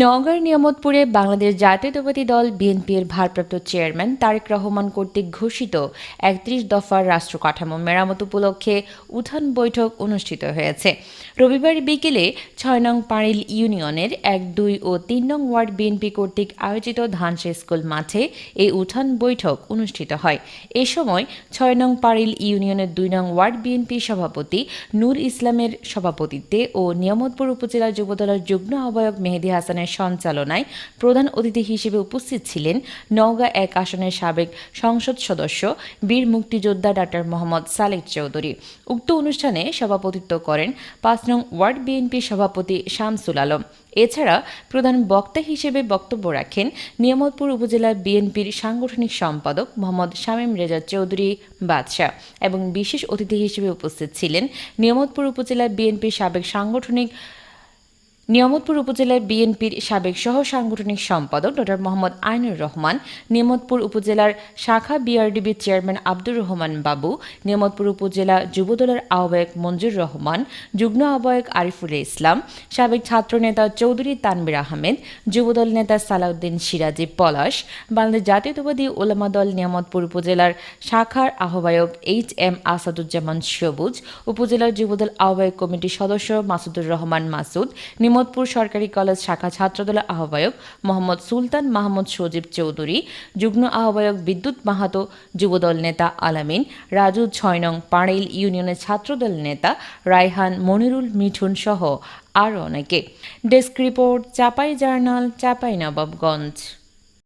নওগাঁর নিয়ামতপুরে বাংলাদেশ জাতীয়তাবাদী দল বিএনপির ভারপ্রাপ্ত চেয়ারম্যান তারেক রহমান কর্তৃক ঘোষিত একত্রিশ দফার রাষ্ট্র কাঠামো মেরামত উপলক্ষে উঠান বৈঠক অনুষ্ঠিত হয়েছে। রবিবার বিকেলে ছয় নং পাড়িল ইউনিয়নের এক, দুই ও তিন নং ওয়ার্ড বিএনপি কর্তৃক আয়োজিত ধানসে স্কুল মাঠে এই উঠান বৈঠক অনুষ্ঠিত হয়। এ সময় ছয় নং পাড়িল ইউনিয়নের দুই নং ওয়ার্ড বিএনপি সভাপতি নূর ইসলামের সভাপতিত্বে ও নিয়ামতপুর উপজেলা যুবদলের যুগ্ম আহ্বায়ক মেহেদি হাসানের সঞ্চালনায় প্রধান অতিথি হিসেবে উপস্থিত ছিলেন নওগাঁ এক আসনের সাবেক সংসদ সদস্য, বীর মুক্তিযোদ্ধা ডাক্তার মোহাম্মদ সালেক চৌধুরী। উক্ত অনুষ্ঠানে সভাপতিত্ব করেন পাঁচ নং ওয়ার্ড বিএনপি সভাপতি শামসুল আলম। এছাড়া প্রধান বক্তা হিসেবে বক্তব্য রাখেন নিয়ামতপুর উপজেলা বিএনপির সাংগঠনিক সম্পাদক মোহাম্মদ শামীম রেজা চৌধুরী বাদশাহ এবং বিশেষ অতিথি হিসেবে উপস্থিত ছিলেন নিয়ামতপুর উপজেলা বিএনপির সাবেক সাংগঠনিক নিয়ামতপুর উপজেলার বিএনপির সাবেক সহ সাংগঠনিক সম্পাদক ডক্টর মোহাম্মদ আইনুর রহমান, নিয়ামতপুর উপজেলার শাখা বিআরডিবির চেয়ারম্যান আব্দুর রহমান বাবু, নিয়ামতপুর উপজেলা যুবদলের আহ্বায়ক মঞ্জুর রহমান, যুগ্ম আহ্বায়ক আরিফুল ইসলাম, সাবেক ছাত্রনেতা চৌধুরী তানবির আহমেদ, যুবদল নেতা সালাউদ্দিন সিরাজি পলাশ, বাংলাদেশ জাতীয়তাবাদী ওলামা দল নিয়ামতপুর উপজেলার শাখার আহ্বায়ক এইচ এম আসাদুজ্জামান সবুজ, উপজেলার যুবদল আহ্বায়ক কমিটির সদস্য মাসুদুর রহমান মাসুদ নিমতপুর সরকারি কলেজ শাখা ছাত্রদলের আহ্বায়ক মোহাম্মদ সুলতান মাহমুদ সজীব চৌধুরী, যুগ্ম আহ্বায়ক বিদ্যুৎ মাহাতো, যুবদল নেতা আলামিন, রাজু ছয় নং পাড়েইল ইউনিয়নের ছাত্রদল নেতা রায়হান মনিরুল মিঠুন সহ আরও অনেকে। Desk report, Chapai journal, Chapai Nawabganj.